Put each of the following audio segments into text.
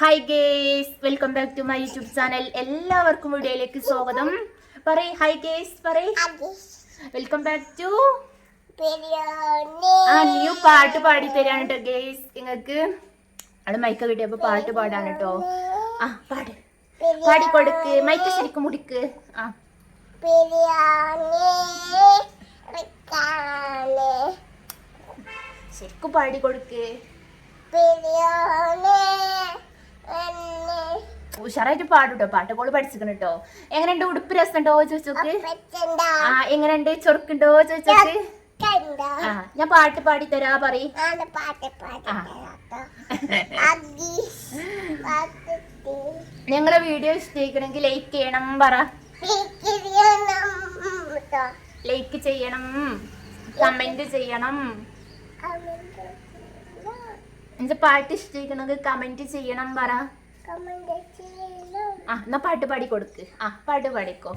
Hi guys welcome back to my YouTube channel എല്ലാവർക്കും വീഡിയോയിലേക്ക് സ്വാഗതം. പറയ് ഹായ് ഗേസ് പറയ്. വെൽക്കം ബാക്ക് ടു ആ ന്യൂ പാട്ട് പാടി തരാണ് കേട്ടോ ഗേസ് നിങ്ങൾക്ക് അവിടെ മൈക്ക് കിട്ടിയപ്പോ പാട്ട് പാടാണ് കേട്ടോ ആ പാട്. പാടി കൊടുക്ക് മൈക്ക് ശരിക്കും മുടിക്ക്. ആ. ശരിക്കും പാടി കൊടുക്ക് ഉഷാറായിട്ട് പാടുട്ടോ. പാട്ട് പോൾ പഠിച്ചിരിക്കണം കേട്ടോ എങ്ങനെയുണ്ട് ഉടുപ്പ് രസമുണ്ടോ ചോദിച്ചോക്ക്? ആ എങ്ങനെയുണ്ട്? ചൊറുക്കുണ്ടോ ചോദിച്ചോക്ക്? ആ ഞാൻ പാട്ട് പാടി തരാ പറയ് ഞങ്ങളെ വീഡിയോ ഇഷ്ടമായിക്കണമെങ്കിൽ ലൈക്ക് ചെയ്യണം പറ. ലൈക്ക് ചെയ്യണം കമന്റ് ചെയ്യണം. എന്റെ പാട്ട് ഇഷ്ടമായിക്കണമെങ്കിൽ കമന്റ് ചെയ്യണം പറ. ആ എന്നാ പാട്ട് പാടി കൊടുക്ക്. ആ പാട്ട് പാടിക്കോ.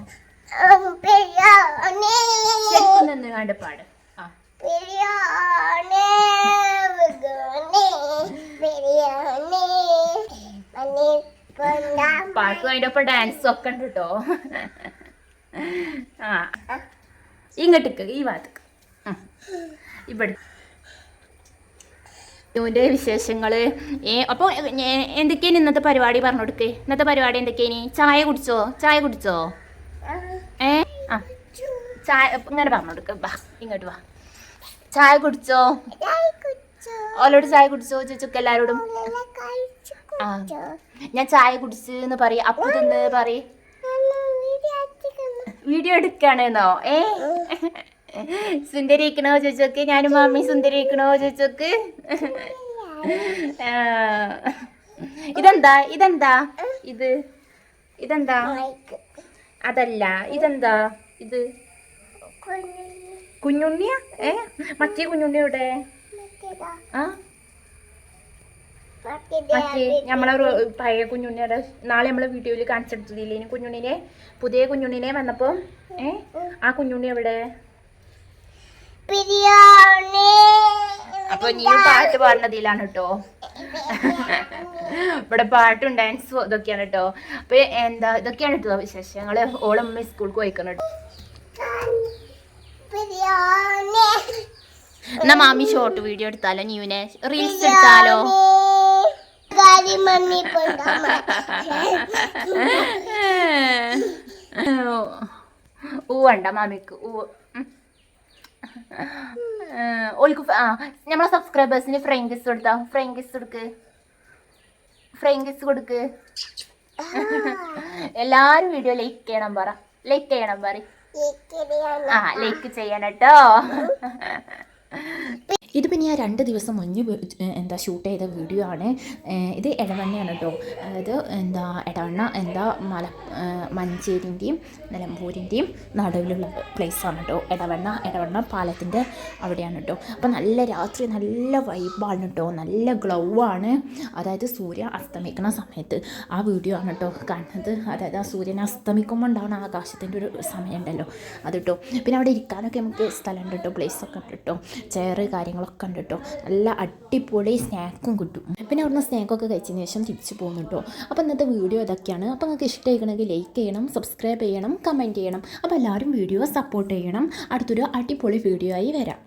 നിന്ന് കണ്ട് പാട്. ആ. പാട്ടും അതിന്റെ ഒപ്പം ഡാൻസും ഒക്കെ ഉണ്ട് കേട്ടോ ആ. ഇങ്ങോട്ടേക്ക് ഈ ഭാഗത്തേക്ക്. ഇവിടെ. ന്റെ വിശേഷങ്ങൾ അപ്പോൾ എന്തൊക്കെയാണ് ഇന്നത്തെ പരിപാടി പറഞ്ഞു കൊടുക്ക് ഇന്നത്തെ പരിപാടി എന്തൊക്കെയാണ്? ചായ കുടിച്ചോ? ചായ കുടിച്ചോ? ഏ ആ. ചായ ഇങ്ങനെ പറഞ്ഞു കൊടുക്ക വാ ഇങ്ങോട്ട് വാ. ചായ കുടിച്ചോ? ഓലോട് ചായ കുടിച്ചോ? ചോദിച്ചൊക്കെ എല്ലാരോടും. ആ. ഞാൻ ചായ കുടിച്ച് എന്ന് പറയും. അപ്പൊ തിന്ന് പറയും? വീഡിയോ എടുക്കാണെന്നോ? ഏ? സുന്ദരിക്കണോ ചോദിച്ചോക്ക്? ഞാനും മാമി സുന്ദരിക്കണോ ചോദിച്ചോക്ക്. ഇതെന്താ? ഇതെന്താ? ഇത്? ഇതെന്താ? അതല്ല. ഇതെന്താ? ഇത്? കുഞ്ഞുണ്ണിയ ഏ? മറ്റേ കുഞ്ഞുണ്ണി എവിടെ? ആ? മറ്റേ നമ്മളെ പഴയ കുഞ്ഞുണ്ണിയുടെ നാളെ നമ്മളെ വീഡിയോയിൽ കാണിച്ചെടുത്തില്ലേ കുഞ്ഞുണ്ണിനെ? പുതിയ കുഞ്ഞുണ്ണിനെ വന്നപ്പോ ഏ? ആ കുഞ്ഞുണ്ണി എവിടെ? അപ്പൊ നീ പാട്ട് പാടുന്നതിലാണ് കേട്ടോ ഇവിടെ പാട്ടും ഡാൻസും ഇതൊക്കെയാണ് കേട്ടോ അപ്പൊ എന്താ ഇതൊക്കെയാണ് കേട്ടോ വിശേഷങ്ങൾ ഓളമ്മ സ്കൂൾക്ക് പോയിക്കണം കേട്ടോ എന്നാ മാമി ഷോർട്ട് വീഡിയോ എടുത്താലോ നീവിനെ റീൽസ് എടുത്താലോ ഊ വേണ്ട മാമിക്ക് ഊ ഓൾക്ക് ആ നമ്മളെ സബ്സ്ക്രൈബേഴ്സിന് ഫ്രൈങ്കിസ് കൊടുത്താ? ഫ്രൈങ്കിസ് കൊടുക്ക്. ഫ്രൈങ്കിസ് കൊടുക്ക്. എല്ലാരും വീഡിയോ ലൈക്ക് ചെയ്യണം പറ. ലൈക്ക് ചെയ്യണം പറ. ആ ലൈക്ക് ചെയ്യണം കേട്ടോ ഇതിപ്പോൾ ഞാൻ രണ്ട് ദിവസം മുന്നേ എന്താ ഷൂട്ട് ചെയ്ത വീഡിയോ ആണ്. ഇത് എടവണ്ണയാണ് കേട്ടോ അതായത് എന്താ എടവണ്ണ എന്താ മല മഞ്ചേരിന്റെയും നിലമ്പൂരിന്റെയും നടുവിലുള്ള പ്ലേസാണ് കേട്ടോ എടവണ്ണ എടവണ്ണ പാലത്തിന്റെ അവിടെയാണ് കേട്ടോ അപ്പോൾ നല്ല രാത്രി നല്ല വൈബാണ് കേട്ടോ നല്ല ഗ്ലൗ ആണ്. അതായത് സൂര്യ അസ്തമിക്കുന്ന സമയത്ത് ആ വീഡിയോ ആണ് കേട്ടോ കാണുന്നത്. അതായത് ആ സൂര്യൻ അസ്തമിക്കുമ്പോൾ ഉണ്ടാവുന്ന ആകാശത്തിന്റെ ഒരു സമയമുണ്ടല്ലോ അത് കേട്ടോ പിന്നെ അവിടെ ഇരിക്കാനൊക്കെ നമുക്ക് സ്ഥലമുണ്ട് കേട്ടോ പ്ലേസൊക്കെ ഉണ്ട് കേട്ടോ ചെയറ് കാര്യങ്ങളൊക്കെ ഉണ്ട് കേട്ടോ നല്ല അടിപൊളി സ്നാക്കും കിട്ടും. പിന്നെ അവിടുന്ന് സ്നാക്കൊക്കെ കഴിച്ചതിന് ശേഷം തിരിച്ചു പോകുന്നു കേട്ടോ അപ്പോൾ ഇന്നത്തെ വീഡിയോ ഇതൊക്കെയാണ്. അപ്പോൾ നിങ്ങൾക്ക് ഇഷ്ടമായിക്കണമെങ്കിൽ ലൈക്ക് ചെയ്യണം സബ്സ്ക്രൈബ് ചെയ്യണം കമന്റ് ചെയ്യണം. അപ്പോൾ എല്ലാവരും വീഡിയോ സപ്പോർട്ട് ചെയ്യണം. അടുത്തൊരു അടിപൊളി വീഡിയോ ആയി വരാം.